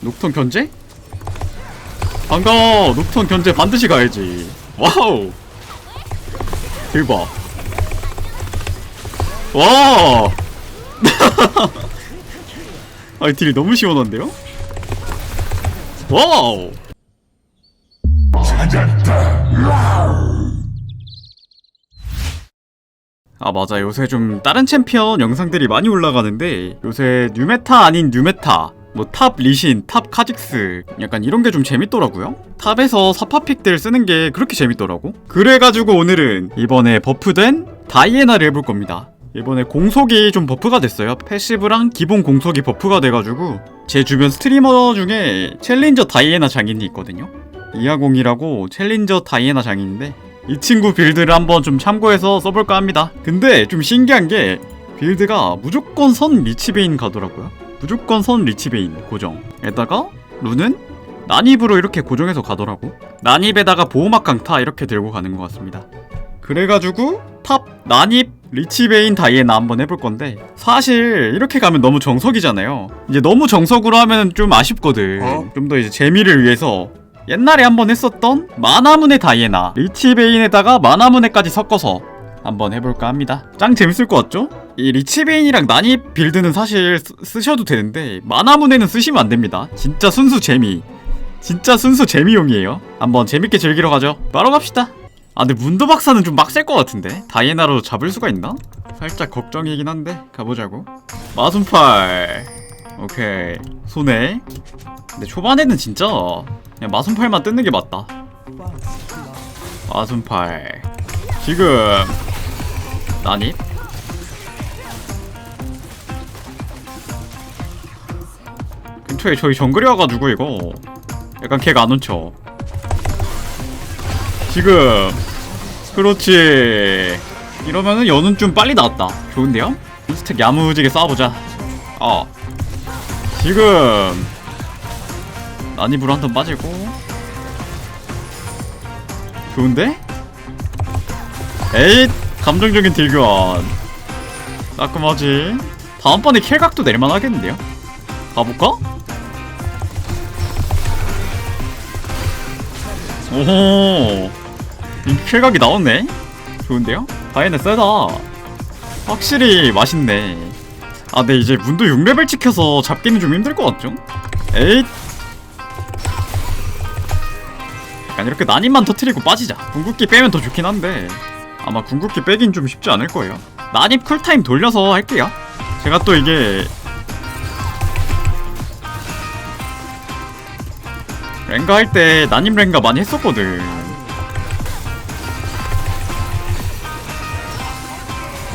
녹턴 견제? 반가워 녹턴 견제 반드시 가야지. 와우! 대박. 와! 아이 딜이 너무 시원한데요? 와우! 아 맞아. 요새 좀 다른 챔피언 영상들이 많이 올라가는데 요새 뉴메타 아닌 뉴메타 뭐 탑 리신, 탑 카직스 약간 이런 게 좀 재밌더라고요. 탑에서 사파픽들 쓰는 게 그렇게 재밌더라고. 그래가지고 오늘은 이번에 버프된 다이애나를 해볼 겁니다. 이번에 공속이 좀 버프가 됐어요. 패시브랑 기본 공속이 버프가 돼가지고 제 주변 스트리머 중에 챌린저 다이애나 장인이 있거든요. 이하공이라고 챌린저 다이애나 장인인데 이 친구 빌드를 한번 좀 참고해서 써볼까 합니다. 근데 좀 신기한 게 빌드가 무조건 선 리치베인 가더라고요. 무조건 선 리치베인 고정. 에다가 룬은 난입으로 이렇게 고정해서 가더라고. 난입에다가 보호막 강타 이렇게 들고 가는 것 같습니다. 그래가지고 탑 난입 리치베인 다이애나 한번 해볼 건데 사실 이렇게 가면 너무 정석이잖아요. 이제 너무 정석으로 하면 좀 아쉽거든. 어? 좀더 이제 재미를 위해서 옛날에 한번 했었던 마나문의 다이애나 리치베인에다가 마나문의까지 섞어서 한번 해볼까 합니다. 짱 재밌을 것 같죠? 이 리치베인이랑 난입 빌드는 사실 쓰, 쓰셔도 되는데 마나문에는 쓰시면 안 됩니다. 진짜 순수 재미. 진짜 순수 재미용이에요. 한번 재밌게 즐기러 가죠. 바로 갑시다. 아 근데 문도 박사는 좀 빡셀 것 같은데 다이애나로 잡을 수가 있나? 살짝 걱정이긴 한데 가보자고. 마순팔. 오케이. 손에. 근데 초반에는 진짜 그냥 마순팔만 뜯는 게 맞다. 마순팔. 지금 난입. 근처에 저희 정글이 와가지고 이거 약간 걔가 안 훔쳐. 지금 그렇지. 이러면은 연은 좀 빨리 나왔다. 좋은데요? 스택 야무지게 쌓아보자. 어. 지금 난입으로 한 턴 빠지고 좋은데? 에잇 감정적인 딜교환. 따끔하지. 다음번에 킬각도 낼만 하겠는데요? 가볼까? 오호. 이 킬각이 나오네. 좋은데요? 다이네 세다. 확실히 맛있네. 아 근데 이제 문도 6레벨 찍혀서 잡기는 좀 힘들 것 같죠? 에잇. 약간 이렇게 난입만 터트리고 빠지자. 궁극기 빼면 더 좋긴 한데 아마 궁극기 빼긴 좀 쉽지 않을 거예요. 난입 쿨타임 돌려서 할게요. 제가 또 이게 랭가 할 때 난입 랭가 많이 했었거든.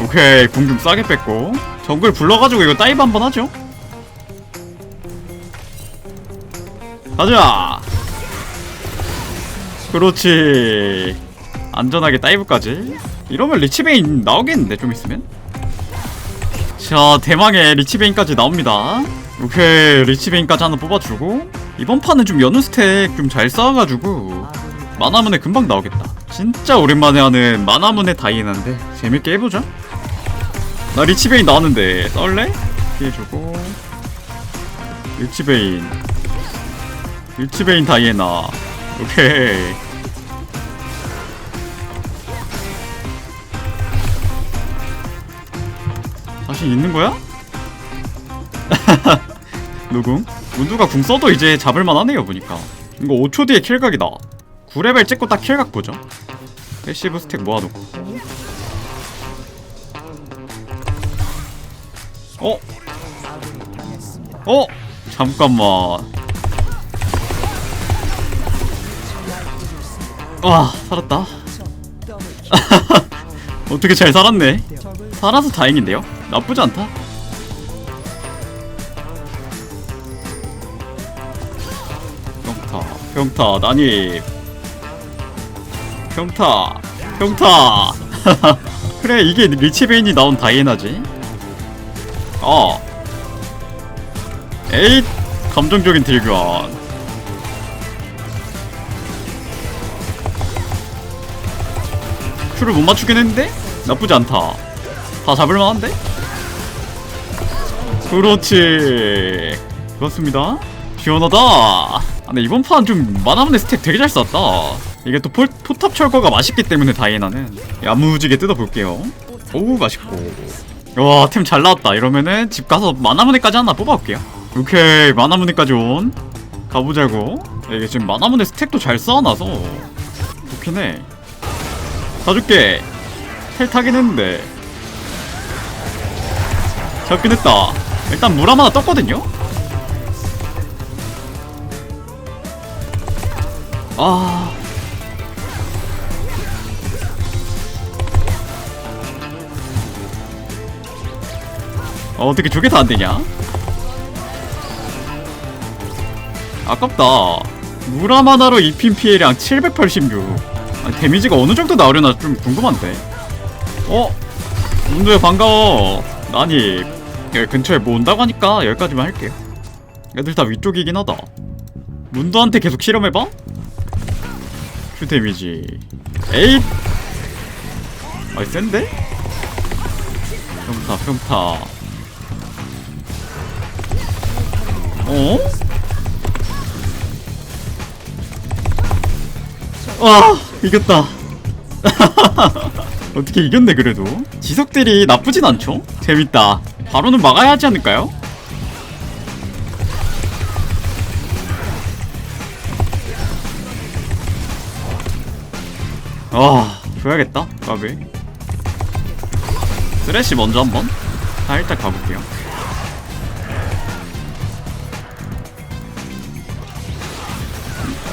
오케이 궁좀 싸게 뺐고. 정글 불러가지고 이거 다이브 한번 하죠. 가자! 그렇지 안전하게 다이브까지. 이러면 리치베인 나오겠는데 좀 있으면? 자 대망의 리치베인까지 나옵니다. 오케이 리치베인까지 하나 뽑아주고 이번 판은 좀 연우 스택 좀 잘 쌓아가지고 마나문에 금방 나오겠다. 진짜 오랜만에 하는 마나문의 다이애나인데 재밌게 해보자. 나 리치베인 나왔는데 썰래? 피해주고. 리치베인. 리치베인 다이애나 오케이 자신 있는 거야? 누궁? 문두가 궁 써도 이제 잡을만 하네요 보니까 이거 5초 뒤에 킬각이다 9레벨 찍고 딱 킬각 보죠 패시브 스택 모아놓고 어? 어? 잠깐만 와 살았다 어떻게 잘 살았네 살아서 다행인데요? 나쁘지 않다. 평타 평타 난입. 평타 평타. 그래 이게 리치베인이 나온 다이애나지. 어 에잇 감정적인 딜교환. 큐를 못 맞추긴 했는데 나쁘지 않다. 다 잡을만한데? 그렇지. 좋았습니다. 시원하다. 아, 근데 이번 판좀 만화문의 스택 되게 잘 쐈다. 이게 또 포, 포탑 철거가 맛있기 때문에 다이애나는. 야무지게 뜯어볼게요. 오우 맛있고. 와 템 잘 나왔다. 이러면은 집 가서 만화문의까지 하나 뽑아올게요. 오케이 만화문의까지 온. 가보자고. 이게 지금 만화문의 스택도 잘 쌓아놔서 좋긴 해. 사줄게. 텔 타긴 했는데. 잡긴 했다 일단 물 하나 떴거든요 아 어, 어떻게 저게 다 안 되냐? 아깝다. 무람 하나로 2핀 피해량 786. 아니, 데미지가 어느 정도 나오려나 좀 궁금한데. 어? 문도야 반가워. 아니 여기 근처에 뭐 온다고 하니까 여기까지만 할게요. 애들 다 위쪽이긴 하다. 문도한테 계속 실험해봐? 큐 데미지. 에잇! 아이 센데? 평타 평타. 어? 와 이겼다 어떻게 이겼네 그래도 지석들이 나쁘진 않죠? 재밌다 바로는 막아야 하지 않을까요? 아 줘야겠다 까비 쓰레쉬 먼저 한번 자 일단 가볼게요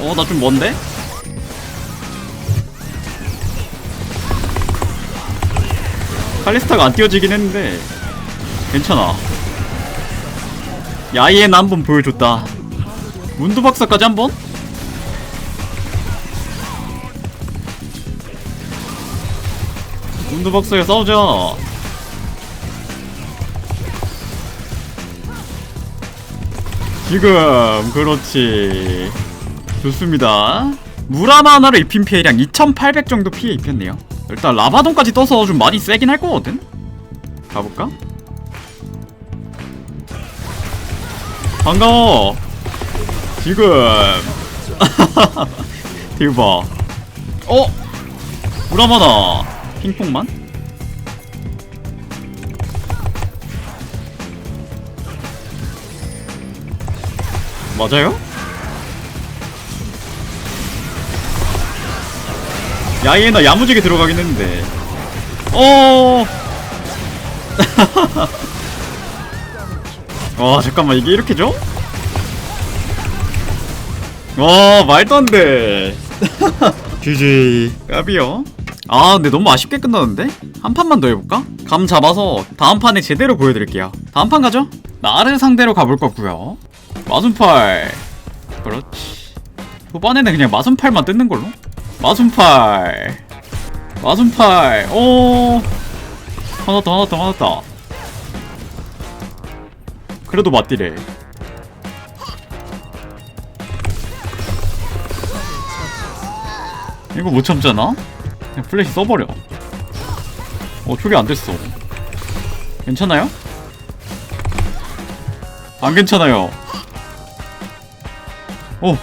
어 나 좀 먼데? 칼리스타가 안 띄워지긴 했는데 괜찮아. 야이엔 한번 보여줬다. 문도 박사까지 한번? 문도 박사야 싸우자. 지금 그렇지. 좋습니다. 무라마 하나로 입힌 피해량 2800 정도 피해 입혔네요 일단 라바돈까지 떠서 좀 많이 세긴 할 거거든? 가볼까? 반가워 지금 대박 어? 무라마나 핑퐁만? 맞아요? 야이에나 야무지게 들어가긴 했는데. 어. 와 잠깐만 이게 이렇게 줘? 와 말도 안돼. GG 까비요. 아 근데 너무 아쉽게 끝나는데? 한 판만 더 해볼까? 감 잡아서 다음 판에 제대로 보여드릴게요. 다음 판 가죠? 나를 상대로 가볼 거고요. 마순팔. 그렇지. 후반에는 그냥 마순팔만 뜯는 걸로 마순팔. 마순팔. 오. 더 하나 더 그래도 맞디래. 이거 못 참잖아? 그냥 플래시 써버려. 어 초기 안 됐어. 괜찮아요? 안 괜찮아요. 오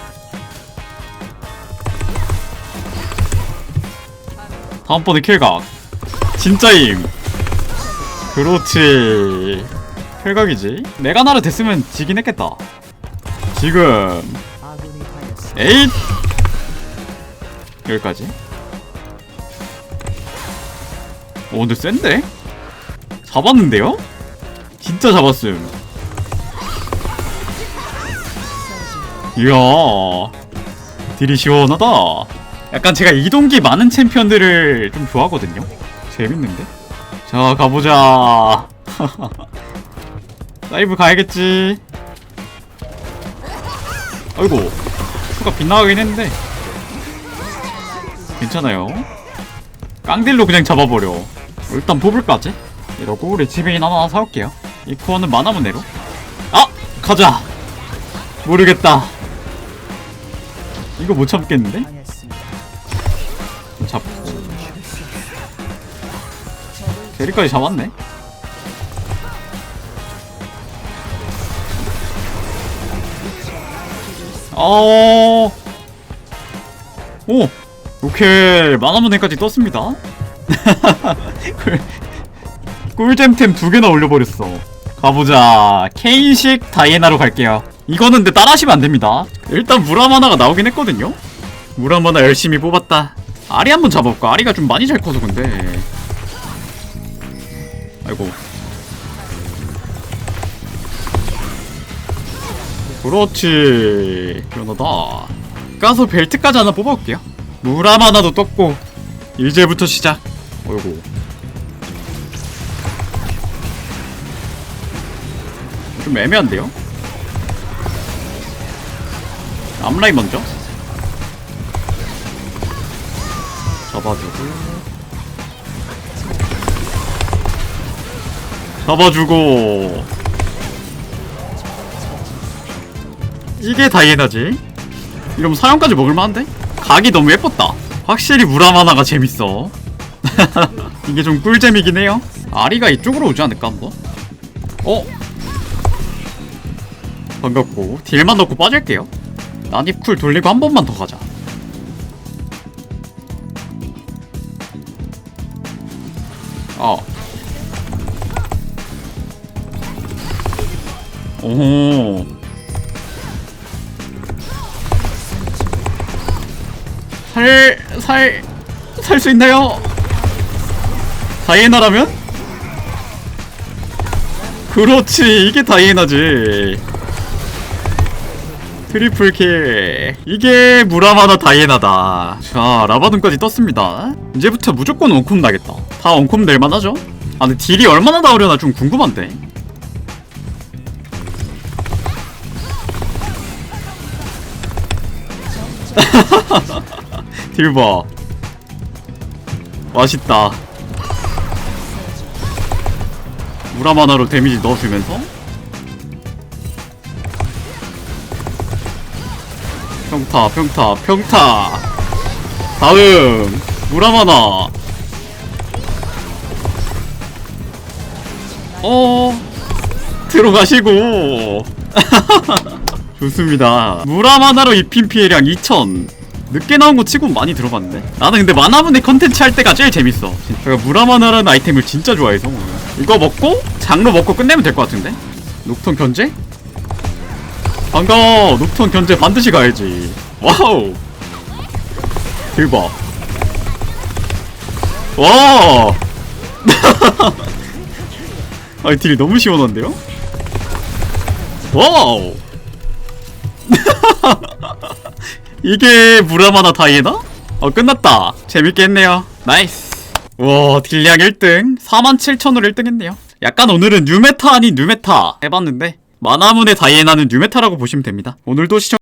다음번에 킬각. 진짜임. 그렇지. 킬각이지. 내가 나를 됐으면 지긴 했겠다. 지금. 에잇. 여기까지. 오 근데 센데? 잡았는데요? 진짜 잡았음. 이야. 딜이 시원하다 약간 제가 이동기 많은 챔피언들을 좀 좋아하거든요. 재밌는데? 자 가보자. 라이브 가야겠지. 아이고 수가 빗나가긴 했는데. 괜찮아요. 깡딜로 그냥 잡아버려. 일단 뽑을까지? 이러고 지배인 하나 사올게요. 이 코어는 만화면 내로. 아! 가자! 모르겠다. 이거 못 참겠는데? 대리까지 잡았네. 어... 오! 오케이 만화문에까지 떴습니다. 꿀- 꿀잼템 두 개나 올려버렸어. 가보자. 케인식 다이애나로 갈게요. 이거는 근데 따라하시면 안 됩니다. 일단 무라마나가 나오긴 했거든요. 무라마나 열심히 뽑았다. 아리 한번 잡아볼까? 아리가 좀 많이 잘 커서 근데 아이고. 그렇지. 그러다. 가서 벨트까지 하나 뽑아볼게요. 무라마나도 떴고. 이제부터 시작. 어이구. 좀 애매한데요? 앞라인 먼저? 잡아주고 잡아주고. 이게 다이애나지? 이러면 사형까지 먹을만한데? 각이 너무 예뻤다. 확실히 무라마나가 재밌어. 이게 좀 꿀잼이긴 해요. 아리가 이쪽으로 오지 않을까 한번? 어? 반갑고. 딜만 넣고 빠질게요. 난입 쿨 돌리고 한 번만 더 가자 오. 살, 살, 살 수 있나요? 다이애나라면? 그렇지, 이게 다이애나지. 트리플 킬. 이게 무라마나 다이애나다. 자, 라바돈까지 떴습니다. 이제부터 무조건 원콤 나겠다. 다 원콤 낼만 하죠? 아, 근데 딜이 얼마나 나오려나 좀 궁금한데. 딜 봐. 맛있다. 무라마나로 데미지 넣어주면서 평타, 평타, 평타. 다음 무라마나. 어 들어가시고. 좋습니다. 무라마나로 입힌 피해량 2000. 늦게 나온 거 치고 많이 들어봤는데. 나는 근데 만화분의 컨텐츠 할 때가 제일 재밌어. 제가 무라마나라는 아이템을 진짜 좋아해서. 이거 먹고 장로 먹고 끝내면 될 것 같은데. 녹턴 견제? 반가워. 녹턴 견제 반드시 가야지. 와우. 대박. 와. 아이 딜이 너무 시원한데요? 와우. 이게 무라마나 다이애나? 어 끝났다. 재밌게 했네요. 나이스. 와 딜량 1등. 47,000으로 1등 했네요. 약간 오늘은 뉴메타 아닌 뉴메타 해봤는데 마나문의 다이애나는 뉴메타라고 보시면 됩니다. 오늘도 시청